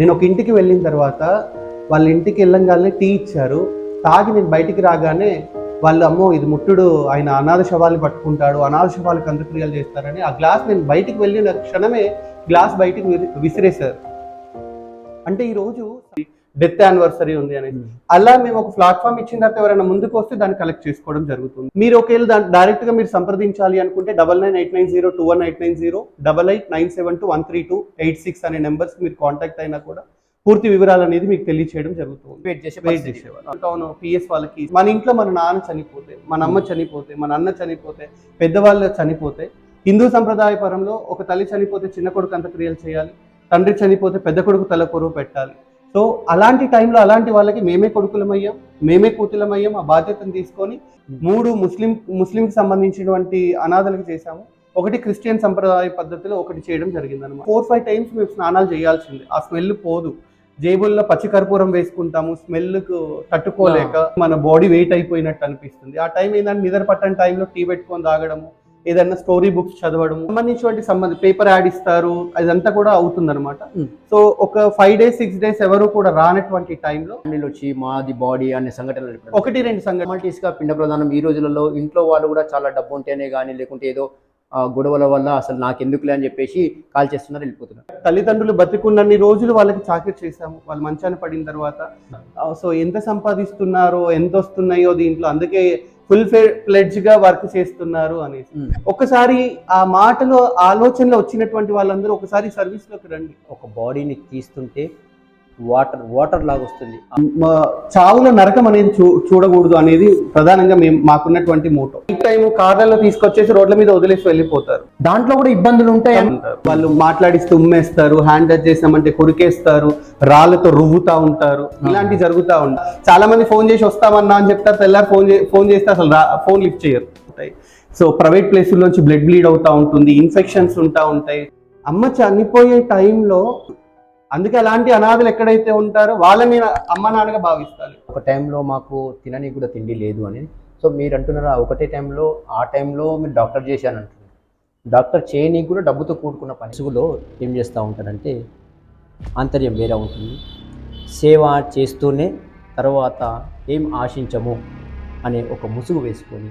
నేను ఒక ఇంటికి వెళ్ళిన తర్వాత వాళ్ళ ఇంటికి వెళ్ళంగానే టీ ఇచ్చారు. తాగి నేను బయటికి రాగానే వాళ్ళు అమ్మో ఇది ముట్టుడు ఆయన అనాథ శవాలు పట్టుకుంటాడు అనాథ శవాలకు అంత్యక్రియలు చేస్తారని ఆ గ్లాస్ నేను బయటికి వెళ్ళిన క్షణమే గ్లాస్ బయటికి విసిరేశారు. అంటే ఈరోజు డెత్ యానివర్సరీ ఉంది అనేది అలా మేము ఒక ప్లాట్ఫామ్ ఇచ్చిన తర్వాత ఎవరైనా ముందుకు వస్తే దాన్ని కలెక్ట్ చేసుకోవడం జరుగుతుంది. మీరు ఒకవేళ దాన్ని డైరెక్ట్గా మీరు సంప్రదించాలి అనుకుంటే double nine eight nine zero two one eight nine zero double eight nine seven two one three two eight six అనే నెంబర్స్ మీరు కాంటాక్ట్ అయినా కూడా పూర్తి వివరాలు అనేది మీకు తెలియచేయడం జరుగుతుంది. వెయిట్ చేసే వెయిట్. చేసేవారు అవును పిఎస్ వాళ్ళకి మన ఇంట్లో మన నాన్న చనిపోతే మన అమ్మ చనిపోతే మన అన్న చనిపోతే పెద్దవాళ్ళు చనిపోతే హిందూ సంప్రదాయ పరంలో ఒక తల్లి చనిపోతే చిన్న కొడుకు అంత్యక్రియలు చేయాలి తండ్రి చనిపోతే పెద్ద కొడుకు తల కొరువు పెట్టాలి సో అలాంటి టైంలో అలాంటి వాళ్ళకి మేమే కొడుకులమయ్యాం మేమే కూతులమయ్యాం ఆ బాధ్యతను తీసుకొని మూడు ముస్లిం ముస్లింకి సంబంధించినటువంటి అనాథలకు చేశాము. ఒకటి క్రిస్టియన్ సంప్రదాయ పద్ధతిలో ఒకటి చేయడం జరిగింది అనమాట ఫోర్ ఫైవ్ టైమ్స్ మేము స్నానాలు చేయాల్సింది. ఆ స్మెల్ పోదు. జేబుల్లో పచ్చి కర్పూరం వేసుకుంటాము. స్మెల్కు తట్టుకోలేక మన బాడీ వెయిట్ అయిపోయినట్టు అనిపిస్తుంది. ఆ టైం ఏంటంటే నిద్ర పట్టని టైంలో టీ పెట్టుకొని తాగడము. ఏదైనా స్టోరీ బుక్స్ చదవడము సంబంధించినటువంటి సంబంధ పేపర్ యాడ్ ఇస్తారు అదంతా కూడా అవుతుంది అనమాట Hmm. సో ఒక ఫైవ్ డేస్ సిక్స్ డేస్ ఎవరు కూడా రానటువంటి టైంలో ఫ్యామిలీలో వచ్చి మాది బాడీ అనే సంఘటనలు. ఒకటి రెండు సంఘటన ఫార్మాలిటీస్గా పిండ ప్రధానం ఈ రోజులలో ఇంట్లో వాళ్ళు కూడా చాలా డబ్బు ఉంటేనే కానీ లేకుంటే ఏదో గొడవల వల్ల అసలు నాకు ఎందుకులే అని చెప్పేసి కాల్ చేస్తున్నారు వెళ్ళిపోతున్నారు. తల్లిదండ్రులు బతికున్నన్ని రోజులు వాళ్ళకి చాకరీ చేశాము. వాళ్ళు మంచాన పడిన తర్వాత సో ఎంత సంపాదిస్తున్నారో ఎంత వస్తున్నాయో దీంట్లో అందుకే ఫుల్ ఫ్లెడ్జ్గా వర్క్ చేస్తున్నారు అనేసి. ఒకసారి ఆ మాటలో ఆలోచనలో వచ్చినటువంటి వాళ్ళందరూ ఒకసారి సర్వీస్లోకి రండి. ఒక బాడీని తీస్తుంటే వాటర్ వాటర్ లాగా వస్తుంది చావుల నరకం అనేది చూ చూడకూడదు అనేది ప్రధానంగా మేము మాకున్నటువంటి మోటో. ఈ టైం కార్లలో తీసుకొచ్చేసి రోడ్ల మీద వదిలేసి వెళ్ళిపోతారు. దాంట్లో కూడా ఇబ్బందులు ఉంటాయి? వాళ్ళు మాట్లాడిస్తూ ఉమ్మేస్తారు హ్యాండ్ టచ్ చేసామంటే కొరికేస్తారు రాళ్ళతో రువ్వుతా ఉంటారు ఇలాంటివి జరుగుతూ ఉంటాయి. చాలా మంది ఫోన్ చేసి వస్తామన్నా అని చెప్తారు తెల్లారి ఫోన్ ఫోన్ చేస్తే అసలు ఫోన్ లిఫ్ట్ చేయరు. ఉంటాయి. సో ప్రైవేట్ ప్లేసుల్లోంచి బ్లడ్ బ్లీడ్ అవుతా ఉంటుంది ఇన్ఫెక్షన్స్ ఉంటా ఉంటాయి. అమ్మ చనిపోయే టైంలో అందుకే అలాంటి అనాథలు ఎక్కడైతే ఉంటారో వాళ్ళని అమ్మ నాన్నగా భావిస్తారు. ఒక టైంలో మాకు తినని కూడా తిండి లేదు అని. సో మీరు అంటున్నారు ఒకటే టైంలో ఆ టైంలో మీరు డాక్టర్ చేశాను అంటున్నారు డాక్టర్ చేయనీకి కూడా డబ్బుతో కూడుకున్న పని. ఏం చేస్తూ ఉంటారంటే ఆంతర్యం వేరే ఉంటుంది సేవ చేస్తూనే తర్వాత ఏం ఆశించము అనే ఒక ముసుగు వేసుకొని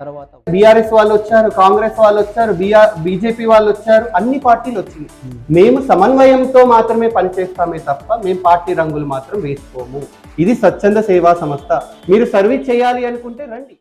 తర్వాత బీఆర్ఎస్ వాళ్ళు వచ్చారు కాంగ్రెస్ వాళ్ళు వచ్చారు బీఆర్ బీజేపీ వాళ్ళు వచ్చారు అన్ని పార్టీలు వచ్చింది మేము సమన్వయంతో మాత్రమే పనిచేస్తామే తప్ప మేము పార్టీ రంగులు మాత్రం వేసుకోము. ఇది స్వచ్ఛంద సేవా సంస్థ. మీరు సర్వీస్ చేయాలి అనుకుంటే రండి.